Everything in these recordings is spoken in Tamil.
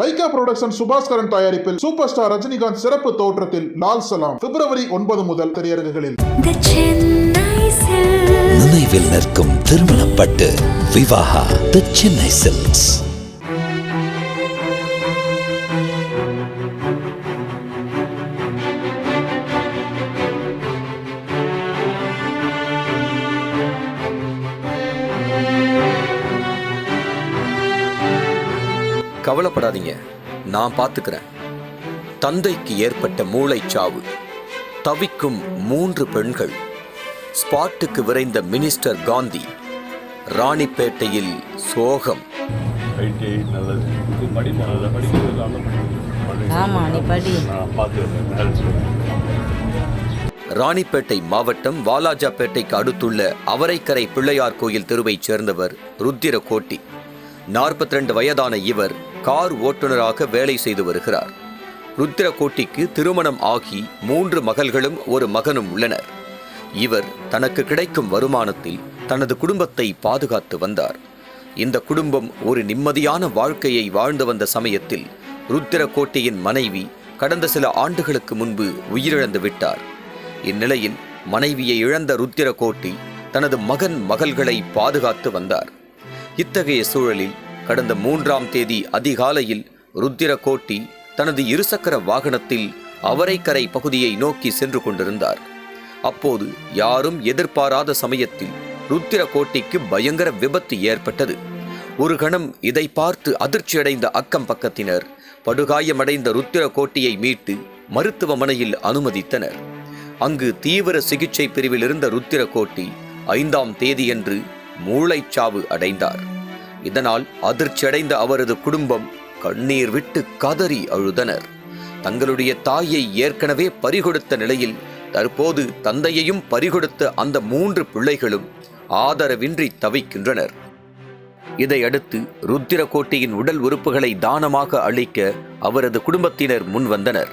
லைகா புரொடக்ஷன் சுபாஸ்கரன் தயாரிப்பில் சூப்பர் ஸ்டார் ரஜினிகாந்த் சிறப்பு தோற்றத்தில் லால் சலாம். பிப்ரவரி ஒன்பது முதல் திரையரங்குகளில். The Chennai Silks. நினைவில் நிற்கும் திருமணப்பட்டு விவாகா தி சென்னை சில்க்ஸ் கவலைப்படாதீங்க. நான் பார்த்துக்கிறேன். தந்தைக்கு ஏற்பட்ட மூளைச்சாவு தவிக்கும் மூன்று பெண்கள் ஸ்பாட்டுக்கு விரைந்த மினிஸ்டர் காந்தி ராணிப்பேட்டையில் சோகம். ராணிப்பேட்டை மாவட்டம் வாலாஜாப்பேட்டைக்கு அடுத்துள்ள அவரைக்கரை பிள்ளையார் கோயில் தெருவைச் சேர்ந்தவர் ருத்திர கோட்டி நாற்பத்தி ரெண்டு வயதான இவர் கார் ஓட்டுநராக வேலை செய்து வருகிறார். ருத்திர கோட்டிக்கு திருமணம் ஆகி மூன்று மகள்களும் ஒரு மகனும் உள்ளனர். இவர் தனக்கு கிடைக்கும் வருமானத்தில் தனது குடும்பத்தை பாதுகாத்து வந்தார். இந்த குடும்பம் ஒரு நிம்மதியான வாழ்க்கையை வாழ்ந்து வந்த சமயத்தில் ருத்ரகோட்டியின் மனைவி கடந்த சில ஆண்டுகளுக்கு முன்பு உயிரிழந்து விட்டார். இந்நிலையில் மனைவியை இழந்த ருத்திர கோட்டி தனது மகன் மகள்களை பாதுகாத்து வந்தார். இத்தகைய சூழலில் கடந்த மூன்றாம் தேதி அதிகாலையில் ருத்திர கோட்டி தனது இருசக்கர வாகனத்தில் அவரைக்கரை பகுதியை நோக்கி சென்று கொண்டிருந்தார். அப்போது யாரும் எதிர்பாராத சமயத்தில் ருத்திர கோட்டிக்கு பயங்கர விபத்து ஏற்பட்டது. ஒரு கணம் இதை பார்த்து அதிர்ச்சியடைந்த அக்கம் பக்கத்தினர் படுகாயமடைந்த ருத்திர கோட்டியை மீட்டு மருத்துவமனையில் அனுமதித்தனர். அங்கு தீவிர சிகிச்சை பிரிவில் இருந்த ருத்திர கோட்டி ஐந்தாம் தேதியன்று மூளைச்சாவு அடைந்தார். இதனால் அதிர்ச்சியடைந்த அவரது குடும்பம் கண்ணீர் விட்டு கதறி அழுதனர். தங்களுடைய தாயை ஏற்கனவே பறிகொடுத்த நிலையில் தற்போது தந்தையையும் பறிகொடுத்த அந்த மூன்று பிள்ளைகளும் ஆதரவின்றி தவிக்கின்றனர். இதையடுத்து ருத்திரகோட்டியின் உடல் உறுப்புகளை தானமாக அளிக்க அவரது குடும்பத்தினர் முன்வந்தனர்.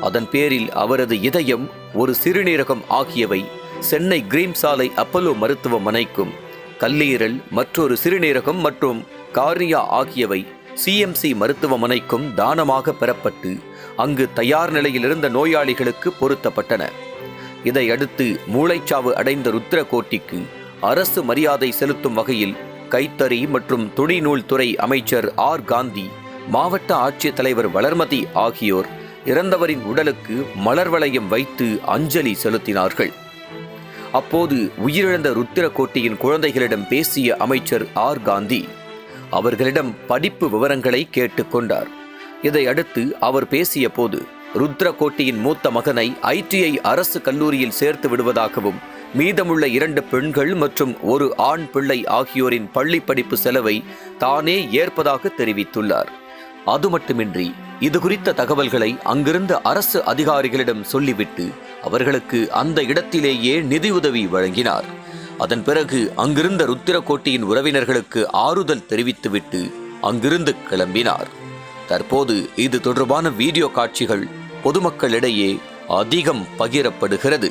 அதன் பேரில் அவரது இதயம் ஒரு சிறுநீரகம் ஆகியவை சென்னை கிரீம் சாலை அப்பல்லோ மருத்துவமனைக்கும் கல்லீரல் மற்றொரு சிறுநீரகம் மற்றும் காரியா ஆகியவை சிஎம்சி மருத்துவமனைக்கும் தானமாக பெறப்பட்டு அங்கு தயார் நிலையில் இருந்த நோயாளிகளுக்கு பொருத்தப்பட்டன. இதையடுத்து மூளைச்சாவு அடைந்த ருத்ரகோட்டிக்கு அரசு மரியாதை செலுத்தும் வகையில் கைத்தறி மற்றும் துணிநூல் துறை அமைச்சர் ஆர். காந்தி மாவட்ட ஆட்சித்தலைவர் வளர்மதி ஆகியோர் இறந்தவரின் உடலுக்கு மலர் வளையம் வைத்து அஞ்சலி செலுத்தினார்கள். அப்போது உயிரிழந்த ருத்திரகோட்டியின் குழந்தைகளிடம் பேசிய அமைச்சர் ஆர். காந்தி அவர்களிடம் படிப்பு விவரங்களை கேட்டுக்கொண்டார் இதையடுத்து அவர் பேசிய போது ருத்ரகோட்டியின் மூத்த மகனை ஐடிஐ அரசு கல்லூரியில் சேர்த்து விடுவதாகவும் மீதமுள்ள இரண்டு பெண்கள் மற்றும் ஒரு ஆண் பிள்ளை ஆகியோரின் பள்ளி படிப்பு செலவை தானே ஏற்பதாக தெரிவித்துள்ளார். அது மட்டுமின்றி இது குறித்த தகவல்களை அங்கிருந்த அரசு அதிகாரிகளிடம் சொல்லிவிட்டு அவர்களுக்கு அந்த இடத்திலேயே நிதியுதவி வழங்கினார். அதன் பிறகு அங்கிருந்த ருத்திரகோட்டியின் உறவினர்களுக்கு ஆறுதல் தெரிவித்துவிட்டு அங்கிருந்து கிளம்பினார். தற்போது இது தொடர்பான வீடியோ காட்சிகள் பொதுமக்களிடையே அதிகம் பகிரப்படுகிறது.